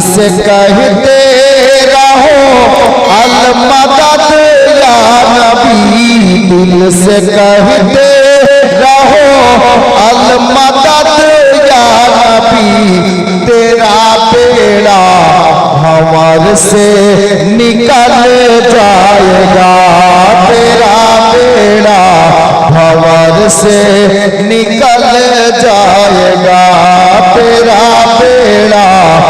سے کہتے رہو المدد یا نبی، دل سے کہتے رہو المدد یا نبی، تیرا بیڑا ہمار سے نکل جائے گا۔ تیرا بیڑا ہمار سے نکل جائے گا۔ تیرا بیڑا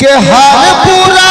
কে হাল পুরা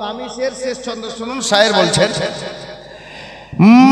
দামি শের শেষ চন্দ্র শুনুন শায়ের বলছেন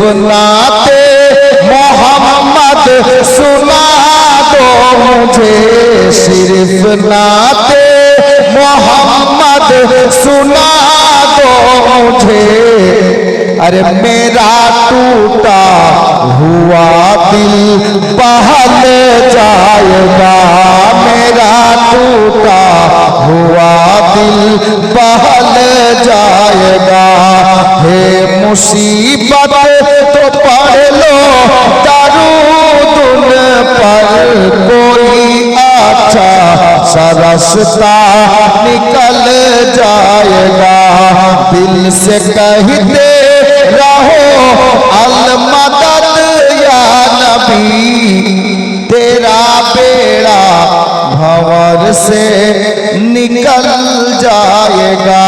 صرف ناتے محمد سنا دو، مجھے صرف ناتے۔ محمد سنا دو، مجھے۔ ارے میرا ٹوٹا ہوا دل، بہل جائے گا۔ میرا ٹوٹا ہوا دل، بہل جائے گا۔ مصیبت تو پڑھ لو۔ درود پر کوئی اچھا سا رستہ نکل جائے گا۔ دل سے کہتے رہو، المدد یا نبی، تیرا بیڑا بھور سے نکل جائے گا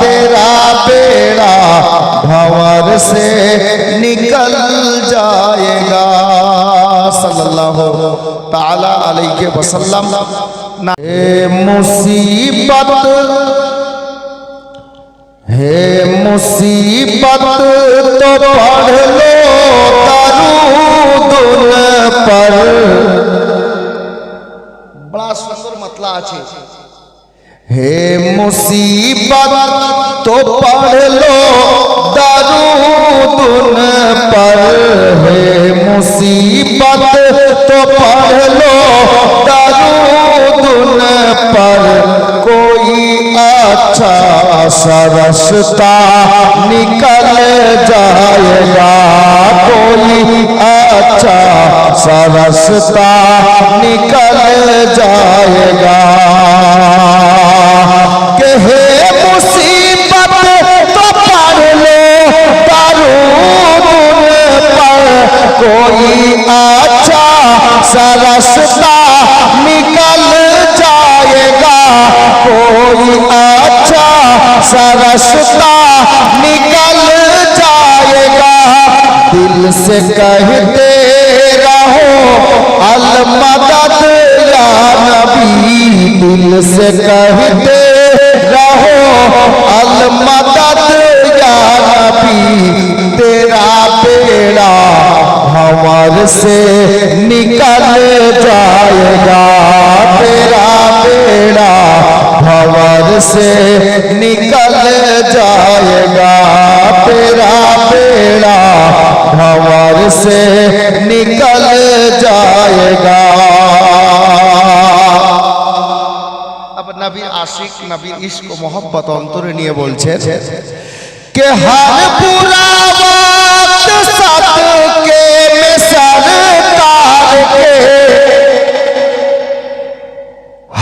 تیرا بیڑا بھور سے نکل جائے گا۔ صلی اللہ تعالی علیہ وسلم۔ اے مصیبت۔ ہے مصیبت تو پڑھ لو درود پر۔ মাসলা আছে। হে মুসিবত তো পড় লো দারুদুন পর। হে মুসিবত তো পড় লো দারুদুন পর। কোই আচ্ছা সরস্তা, নিকল যায়গা কোই سا رستہ نکل جائے گا۔ کہ ہے مصیبت تو پڑھ لو درود پر کوئی اچھا سا رستہ نکل جائے گا۔ کوئی اچھا سا رستہ نکل جائے گا۔ دل سے کہتے دل سے کہتے رہو المدد یا نبی، تیرا پیڑا ہمار سے نکل جائے گا۔ تیرا پیڑا ہمار سے আশিক নবীর ইস্ক মোহাম্মত অন্তরে নিয়ে বলছে কে হার পুরা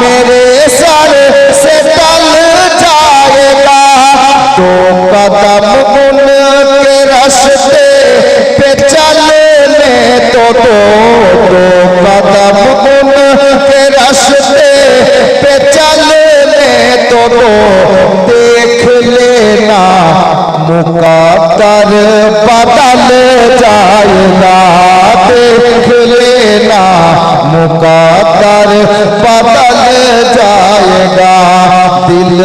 میرے سر سے ٹل جائے گا انشاءاللہ تو قدم ان کے رستے پہ چلنے تو تو تو قدم ان کے رستے پہ چلنے تو تو دیکھ لینا، مقدر بدل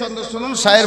চন্দ্র শুনুন শায়ের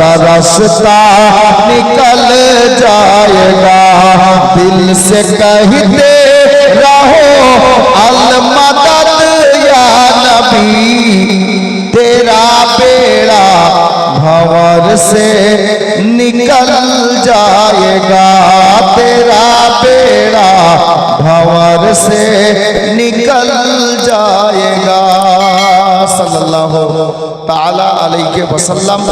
سا نکل جائے گا۔ دل سے کہتے رہو المدد یا نبی، تیرا بیڑا بھور سے نکل جائے گا۔ تیرا بیڑا بھور سے نکل جائے گا۔ صلی اللہ تعالی علیہ وسلم۔